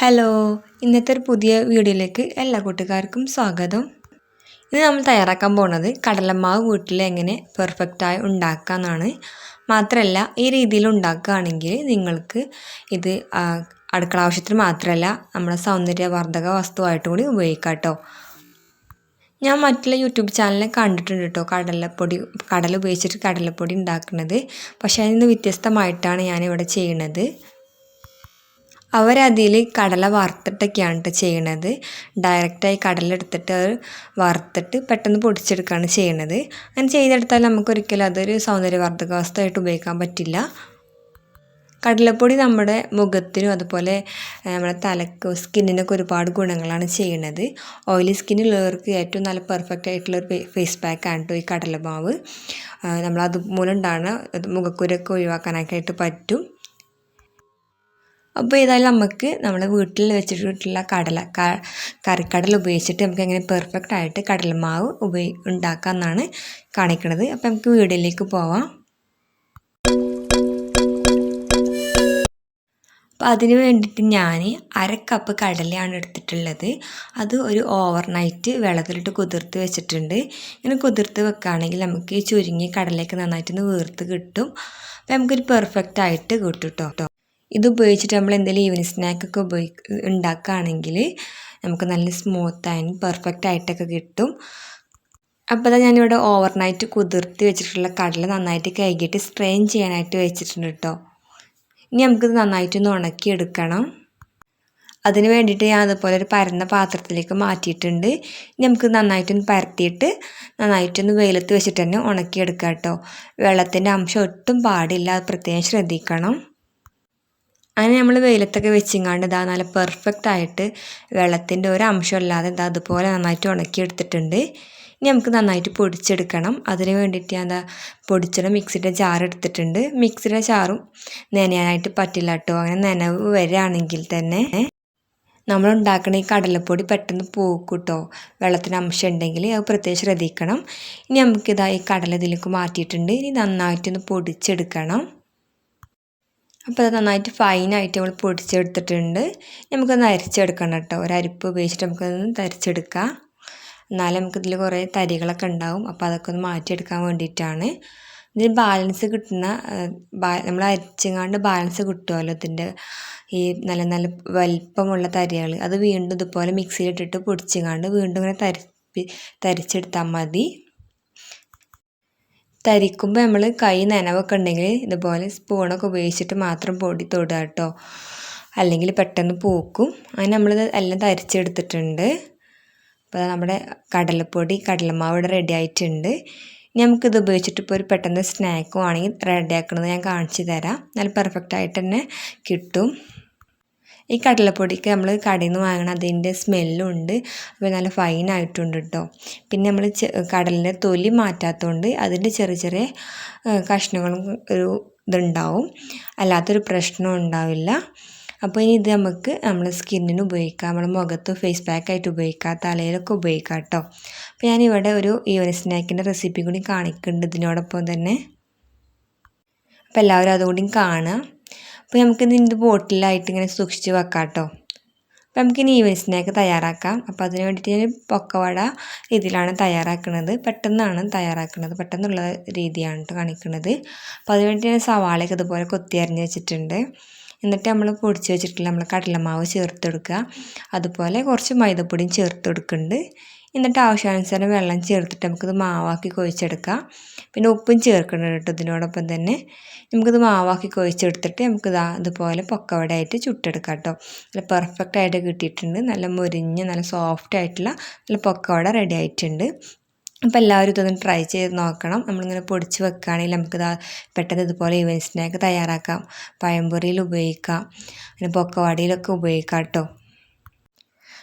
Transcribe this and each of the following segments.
Hello ഇന്നത്തെ ഒരു പുതിയ വീഡിയോയിലേക്ക് എല്ലാ കൂട്ടുകാർക്കും സ്വാഗതം. ഇന്ന് നമ്മൾ തയ്യാറാക്കാൻ പോകുന്നത് കടലമാവ് വീട്ടിൽ എങ്ങനെ പെർഫെക്റ്റായി ഉണ്ടാക്കാമെന്നാണ് മാത്രമല്ല ഈ രീതിയിൽ ഉണ്ടാക്കുകയാണെങ്കിൽ നിങ്ങൾക്ക് ഇത് അടുക്കള ആവശ്യത്തിന് മാത്രമല്ല നമ്മുടെ സൗന്ദര്യവർദ്ധക വസ്തുവായിട്ട് കൂടി ഉപയോഗിക്കാം കേട്ടോ ഞാൻ മറ്റുള്ള യൂട്യൂബ് ചാനലിൽ കണ്ടിട്ടുണ്ട് കേട്ടോ കടലപ്പൊടി കടല ഉപയോഗിച്ചിട്ട് കടലപ്പൊടി ഉണ്ടാക്കുന്നത്. പക്ഷേ അതിൽ നിന്ന് വ്യത്യസ്തമായിട്ടാണ് ഞാനിവിടെ ചെയ്യുന്നത്. അവരതിൽ കടല വറുത്തിട്ടൊക്കെയാണ് കേട്ടോ ചെയ്യണത്. ഡയറക്റ്റായി കടല എടുത്തിട്ട് അത് വറുത്തിട്ട് പെട്ടെന്ന് പൊടിച്ചെടുക്കുകയാണ് ചെയ്യണത്. അങ്ങനെ ചെയ്തെടുത്താൽ നമുക്കൊരിക്കലും അതൊരു സൗന്ദര്യവർദ്ധക വസ്തുവായിട്ട് ഉപയോഗിക്കാൻ പറ്റില്ല. കടലപ്പൊടി നമ്മുടെ മുഖത്തിനും അതുപോലെ നമ്മുടെ തലക്ക് സ്കിന്നിനൊക്കെ ഒരുപാട് ഗുണങ്ങളാണ് ചെയ്യുന്നത് ഓയിലി സ്കിന്നുള്ളവർക്ക് ഏറ്റവും നല്ല പെർഫെക്റ്റ് ആയിട്ടുള്ള ഒരു ഫേസ് പാക്കാണ് കേട്ടോ ഈ കടലമാവ്. നമ്മൾ അതുമൂലം ഉണ്ടാകുന്ന മുഖക്കുരൊക്കെ ഒഴിവാക്കാനൊക്കെ ആയിട്ട് പറ്റും. അപ്പോൾ ഏതായാലും നമുക്ക് നമ്മുടെ വീട്ടിൽ വെച്ചിട്ടുള്ള കടല കറിക്കടല ഉപയോഗിച്ചിട്ട് നമുക്ക് എങ്ങനെ പെർഫെക്റ്റ് ആയിട്ട് കടലമാവ് ഉപയോഗി ഉണ്ടാക്കാമെന്നാണ് കാണിക്കുന്നത് അപ്പോൾ നമുക്ക് വീടിലേക്ക് പോവാം. അപ്പോൾ അതിന് വേണ്ടിയിട്ട് ഞാൻ അര കപ്പ് കടലയാണ് എടുത്തിട്ടുള്ളത്. അത് ഒരു ഓവർനൈറ്റ് വെള്ളത്തിലിട്ട് കുതിർത്ത് വെച്ചിട്ടുണ്ട്. ഇങ്ങനെ കുതിർത്ത് വെക്കുകയാണെങ്കിൽ നമുക്ക് ഈ ചുരുങ്ങി കടലയൊക്കെ നന്നായിട്ടൊന്ന് വീർത്ത് കിട്ടും. അപ്പോൾ നമുക്കൊരു പെർഫെക്റ്റ് ആയിട്ട് കിട്ടും കേട്ടോ ഇത് ഉപയോഗിച്ചിട്ട് നമ്മൾ എന്തെങ്കിലും ഈവനിങ് സ്നാക്കൊക്കെ ഉപയോഗി ഉണ്ടാക്കുകയാണെങ്കിൽ നമുക്ക് നല്ല സ്മൂത്ത് ആൻഡ് പെർഫെക്റ്റ് ആയിട്ടൊക്കെ കിട്ടും. അപ്പോൾ ഞാനിവിടെ ഓവർനൈറ്റ് കുതിർത്തി വെച്ചിട്ടുള്ള കടല നന്നായിട്ട് കഴുകിയിട്ട് സ്ട്രെയിൻ ചെയ്യാനായിട്ട് വെച്ചിട്ടുണ്ട് കേട്ടോ ഇനി നമുക്കിത് നന്നായിട്ടൊന്ന് ഉണക്കിയെടുക്കണം. അതിന് വേണ്ടിയിട്ട് ഞാൻ അതുപോലെ ഒരു പരന്ന പാത്രത്തിലേക്ക് മാറ്റിയിട്ടുണ്ട്. ഇനി നമുക്ക് നന്നായിട്ടൊന്ന് പരത്തിയിട്ട് നന്നായിട്ടൊന്ന് വെയിലത്ത് വെച്ചിട്ട് തന്നെ ഉണക്കിയെടുക്കാം കേട്ടോ വെള്ളത്തിന്റെ അംശം ഒട്ടും പാടില്ല അത് പ്രത്യേകം ശ്രദ്ധിക്കണം. അങ്ങനെ നമ്മൾ വെയിലത്തൊക്കെ വെച്ചിങ്ങാണ്ട് ഇതാ നല്ല പെർഫെക്റ്റ് ആയിട്ട് വെള്ളത്തിന്റെ ഒരു അംശമില്ലാതെ ഇതാ അതുപോലെ നന്നായിട്ട് ഉണക്കിയെടുത്തിട്ടുണ്ട്. ഇനി നമുക്ക് നന്നായിട്ട് പൊടിച്ചെടുക്കണം. അതിന് വേണ്ടിയിട്ട് ഞാൻ എന്താ പൊടിച്ചിട്ട് മിക്സിയുടെ ജാർ എടുത്തിട്ടുണ്ട്. മിക്സിയുടെ ചാറും നനയാനായിട്ട് പറ്റില്ല കേട്ടോ. അങ്ങനെ നനവ് വരികയാണെങ്കിൽ തന്നെ നമ്മൾ ഉണ്ടാക്കുന്ന ഈ കടലപ്പൊടി പെട്ടെന്ന് പോക്കൂട്ടോ വെള്ളത്തിന് അംശം ഉണ്ടെങ്കിൽ അത് പ്രത്യേകം ശ്രദ്ധിക്കണം. ഇനി നമുക്കിതാ ഈ കടല ഇതിലേക്ക് മാറ്റിയിട്ടുണ്ട്. ഇനി നന്നായിട്ടൊന്ന് പൊടിച്ചെടുക്കണം. അപ്പോൾ അത് നന്നായിട്ട് ഫൈനായിട്ട് നമ്മൾ പൊടിച്ചെടുത്തിട്ടുണ്ട്. നമുക്കൊന്ന് അരിച്ചെടുക്കണം കേട്ടോ. ഒരു അരിപ്പ് ഉപയോഗിച്ചിട്ട് നമുക്കതൊന്ന് തരിച്ചെടുക്കാം. എന്നാലും നമുക്കിതിൽ കുറേ തരികളൊക്കെ ഉണ്ടാവും. അപ്പോൾ അതൊക്കെ ഒന്ന് മാറ്റിയെടുക്കാൻ വേണ്ടിയിട്ടാണ്. ഇതിന് ബാലൻസ് കിട്ടുന്ന നമ്മൾ അരിച്ചെങ്ങാണ്ട് ബാലൻസ് കിട്ടുമല്ലോ ഇതിന്റെ ഈ നല്ല നല്ല വലിപ്പമുള്ള തരികൾ അത് വീണ്ടും ഇതുപോലെ മിക്സിയിലിട്ടിട്ട് പൊടിച്ചെങ്ങാണ്ട് വീണ്ടും ഇങ്ങനെ തരി തരിച്ചെടുത്താൽ മതി. തരിക്കുമ്പോൾ നമ്മൾ കൈ നനവൊക്കെ ഉണ്ടെങ്കിൽ ഇതുപോലെ സ്പൂണൊക്കെ ഉപയോഗിച്ചിട്ട് മാത്രം പൊടി തൊടുക കേട്ടോ. അല്ലെങ്കിൽ പെട്ടെന്ന് പൂക്കും. അങ്ങനെ നമ്മൾ എല്ലാം തരിച്ചെടുത്തിട്ടുണ്ട്. അപ്പോൾ നമ്മുടെ കടലപ്പൊടി കടലമാവ് ഇവിടെ റെഡി ആയിട്ടുണ്ട്. ഇനി നമുക്കിത് ഉപയോഗിച്ചിട്ട് ഇപ്പോൾ ഒരു പെട്ടെന്ന് സ്നാക്കും ആണെങ്കിൽ ആക്കണത് ഞാൻ കാണിച്ചു തരാം. നല്ല പെർഫെക്റ്റ് ആയിട്ട് തന്നെ കിട്ടും. ഈ കടലപ്പൊടിക്ക് നമ്മൾ കടയിൽ നിന്ന് വാങ്ങണം അതിന്റെ സ്മെല്ലും ഉണ്ട് അപ്പോൾ നല്ല ഫൈൻ ആയിട്ടുണ്ട് കേട്ടോ പിന്നെ നമ്മൾ കടലിന്റെ തൊലി മാറ്റാത്തതുകൊണ്ട് അതിന്റെ ചെറിയ ചെറിയ കഷ്ണങ്ങളും ഒരു ഇതുണ്ടാവും. അല്ലാത്തൊരു പ്രശ്നവും ഉണ്ടാവില്ല. അപ്പോൾ ഇനി ഇത് നമുക്ക് നമ്മൾ സ്കിന്നിന് ഉപയോഗിക്കാം. നമ്മുടെ മുഖത്ത് ഫേസ് പാക്കായിട്ട് ഉപയോഗിക്കാം. തലയിലൊക്കെ ഉപയോഗിക്കാം കേട്ടോ അപ്പോൾ ഞാനിവിടെ ഒരു ഈവനിങ് സ്നാക്കിന്റെ റെസിപ്പി കൂടി കാണിക്കുന്നുണ്ട് ഇതിനോടൊപ്പം തന്നെ. അപ്പോൾ എല്ലാവരും അതുകൂടി കാണുക. അപ്പോൾ നമുക്ക് ഇതിന്റെ ബോട്ടിലായിട്ട് ഇങ്ങനെ സൂക്ഷിച്ച് വെക്കാം കേട്ടോ അപ്പോൾ നമുക്കിനി ഈവനിങ് സ്നാക്ക് തയ്യാറാക്കാം. അപ്പോൾ അതിന് വേണ്ടിയിട്ട് ഞാൻ പൊക്കവട ഇതിലാണ് തയ്യാറാക്കുന്നത് പെട്ടെന്നാണ് തയ്യാറാക്കുന്നത് പെട്ടെന്നുള്ള രീതിയാണ് കാണിക്കുന്നത് അപ്പോൾ അതിന് വേണ്ടി ഞാൻ സവാളയൊക്കെ ഇതുപോലെ കൊത്തി അരിഞ്ഞ് വെച്ചിട്ടുണ്ട്. എന്നിട്ട് നമ്മൾ പൊടിച്ച് വെച്ചിട്ടുള്ള നമ്മൾ കടലമാവ് ചേർത്ത് കൊടുക്കുക. അതുപോലെ കുറച്ച് മൈദപ്പൊടിയും ചേർത്ത് കൊടുക്കുന്നുണ്ട്. എന്നിട്ട് ആവശ്യാനുസരണം വെള്ളം ചേർത്തിട്ട് നമുക്കിത് മാവാക്കി കുഴച്ചെടുക്കാം. പിന്നെ ഉപ്പും ചേർക്കണം കേട്ടോ ഇതിനോടൊപ്പം തന്നെ. നമുക്കിത് മാവാക്കി കുഴച്ചെടുത്തിട്ട് നമുക്കിത് ഇതുപോലെ പൊക്കവടയായിട്ട് ചുട്ടെടുക്കാം കേട്ടോ. നല്ല പെർഫെക്റ്റ് ആയിട്ട് കിട്ടിയിട്ടുണ്ട്. നല്ല മുരിഞ്ഞ് നല്ല സോഫ്റ്റ് ആയിട്ടുള്ള നല്ല പൊക്കവട റെഡി ആയിട്ടുണ്ട്. അപ്പോൾ എല്ലാവരും ഇതൊന്ന് ട്രൈ ചെയ്ത് നോക്കണം. നമ്മളിങ്ങനെ പൊടിച്ച് വെക്കുകയാണെങ്കിൽ നമുക്കിത് പെട്ടെന്ന് ഇതുപോലെ ഈവനിങ് സ്നാക്ക് തയ്യാറാക്കാം. പഴംപൊരിയിൽ ഉപയോഗിക്കാം. പിന്നെ പൊക്കവാടിയിലൊക്കെ ഉപയോഗിക്കാം കേട്ടോ.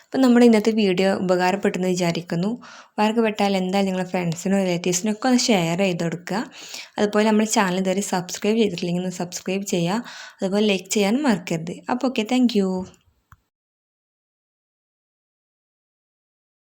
അപ്പം നമ്മുടെ ഇന്നത്തെ വീഡിയോ ഉപകാരപ്പെട്ടെന്ന് വിചാരിക്കുന്നു. ഉപകാരപ്പെട്ടാൽ എന്തായാലും നിങ്ങളുടെ ഫ്രണ്ട്സിനോ റിലേറ്റീവ്സിനോ ഒക്കെ ഒന്ന് ഷെയർ ചെയ്ത് കൊടുക്കുക. അതുപോലെ നമ്മുടെ ചാനൽ ഇതുവരെ സബ്സ്ക്രൈബ് ചെയ്തിട്ടില്ലെങ്കിൽ ഒന്ന് സബ്സ്ക്രൈബ് ചെയ്യുക. അതുപോലെ ലൈക്ക് ചെയ്യാനും മറക്കരുത്. അപ്പോൾ ഓക്കെ താങ്ക്